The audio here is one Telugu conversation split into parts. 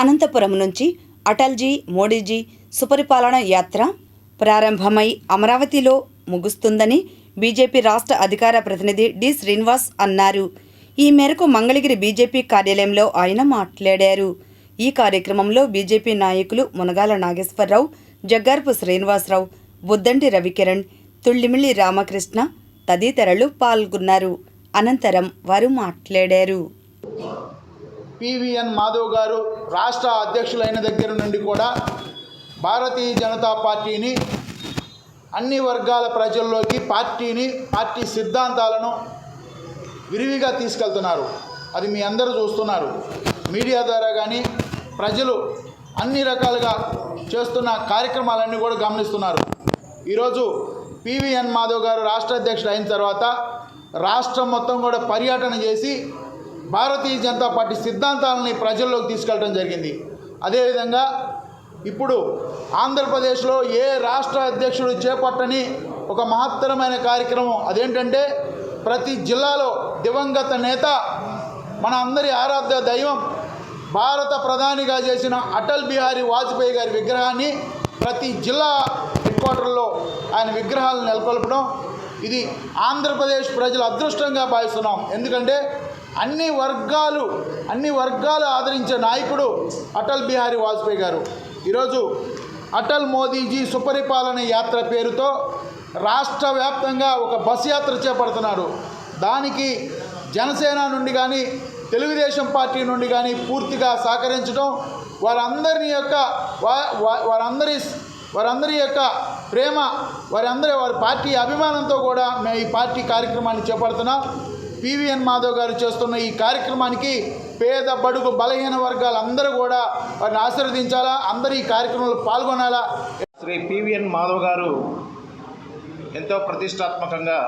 అనంతపురం నుంచి అటల్జీ మోడీజీ సుపరిపాలన యాత్ర ప్రారంభమై అమరావతిలో ముగుస్తుందని బీజేపీ రాష్ట్ర అధికార ప్రతినిధి డి. శ్రీనివాస్ అన్నారు. ఈ మేరకు మంగళగిరి బీజేపీ కార్యాలయంలో ఆయన మాట్లాడారు. ఈ కార్యక్రమంలో బీజేపీ నాయకులు మునగాల నాగేశ్వరరావు జగ్గార్పు శ్రీనివాసరావు బుద్దంటి రవికిరణ్ తుళ్ళిమిల్లి రామకృష్ణ తదితరులు పాల్గొన్నారు. అనంతరం వారు మాట్లాడారు. పివిఎన్ మాధవ్ గారు రాష్ట్ర అధ్యక్షులైన దగ్గర నుండి కూడా భారతీయ జనతా పార్టీని అన్ని వర్గాల ప్రజల్లోకి పార్టీని పార్టీ సిద్ధాంతాలను విరివిగా తీసుకెళ్తున్నారు. అది మీ అందరూ చూస్తున్నారు. మీడియా ద్వారా కానీ ప్రజలు అన్ని రకాలుగా చేస్తున్న కార్యక్రమాలన్నీ కూడా గమనిస్తున్నారు. ఈరోజు పివిఎన్ మాధవ్ గారు రాష్ట్ర అధ్యక్షుడు అయిన తర్వాత రాష్ట్రం మొత్తం కూడా పర్యటన చేసి భారతీయ జనతా పార్టీ సిద్ధాంతాలని ప్రజల్లోకి తీసుకెళ్ళడం జరిగింది. అదేవిధంగా ఇప్పుడు ఆంధ్రప్రదేశ్లో ఏ రాష్ట్ర అధ్యక్షుడు చేపట్టని ఒక మహత్తరమైన కార్యక్రమం అదేంటంటే ప్రతి జిల్లాలో దివంగత నేత మన అందరి ఆరాధ్య దైవం భారత ప్రధానిగా చేసిన అటల్ బిహారీ వాజ్పేయి గారి విగ్రహాన్ని ప్రతి జిల్లా హెడ్ క్వార్టర్లో ఆయన విగ్రహాలను నెలకొల్పడం ఇది ఆంధ్రప్రదేశ్ ప్రజల అదృష్టంగా భావిస్తున్నాం. ఎందుకంటే అన్ని వర్గాలు అన్ని వర్గాలు ఆదరించే నాయకుడు అటల్ బిహారీ వాజ్పేయి గారు. ఈరోజు అటల్ మోదీజీ సుపరిపాలన యాత్ర పేరుతో రాష్ట్ర వ్యాప్తంగా ఒక బస్ యాత్ర చేపడుతున్నాడు. దానికి జనసేన నుండి కానీ తెలుగుదేశం పార్టీ నుండి కానీ పూర్తిగా సహకరించడం వారందరి యొక్క వారందరి వారందరి యొక్క ప్రేమ వారందరి వారి పార్టీ అభిమానంతో కూడా మేము ఈ పార్టీ కార్యక్రమాన్ని చేపడుతున్నాం. పివిఎన్ మాధవ్ గారు చేస్తున్న ఈ కార్యక్రమానికి పేద బడుగు బలహీన వర్గాలు అందరూ కూడా వారిని ఆశీర్వదించాలా? అందరూ ఈ కార్యక్రమంలో పాల్గొనాలా? శ్రీ పివిఎన్ మాధవ్ గారు ఎంతో ప్రతిష్టాత్మకంగా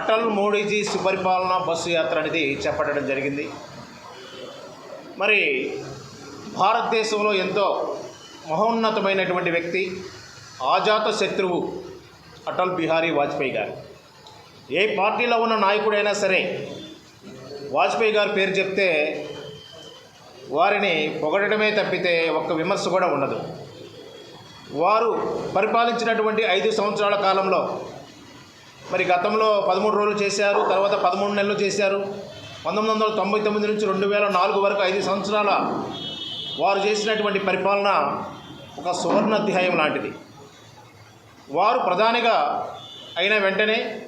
అటల్ మోడీజీ సుపరిపాలన బస్సు యాత్ర అనేది చేపట్టడం జరిగింది. మరి భారతదేశంలో ఎంతో మహోన్నతమైనటువంటి వ్యక్తి ఆజాత శత్రువు అటల్ బిహారీ వాజ్పేయి గారు. ఏ పార్టీలో ఉన్న నాయకుడైనా సరే వాజ్పేయి గారి పేరు చెప్తే వారిని పొగడమే తప్పితే ఒక్క విమర్శ కూడా ఉండదు. వారు పరిపాలించినటువంటి ఐదు సంవత్సరాల కాలంలో మరి గతంలో పదమూడు రోజులు చేశారు తర్వాత పదమూడు నెలలు చేశారు. పంతొమ్మిది వందల తొంభై తొమ్మిది నుంచి రెండు వేల నాలుగు వరకు ఐదు సంవత్సరాల వారు చేసినటువంటి పరిపాలన ఒక సువర్ణ అధ్యాయం లాంటిది. వారు ప్రధానిగా అయిన వెంటనే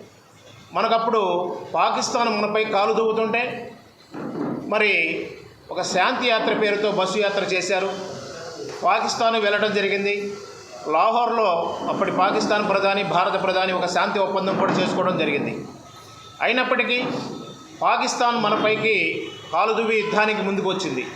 మనకప్పుడు పాకిస్తాన్ మనపై కాలు దూవుతుంటే మరి ఒక శాంతి యాత్ర పేరుతో బస్సు యాత్ర చేశారు. పాకిస్తాన్ వెళ్ళడం జరిగింది. లాహోర్లో అప్పటి పాకిస్తాన్ ప్రధాని భారత ప్రధాని ఒక శాంతి ఒప్పందం కూడా చేసుకోవడం జరిగింది. అయినప్పటికీ పాకిస్తాన్ మనపైకి కాలుదువి యుద్ధానికి ముందుకు వచ్చింది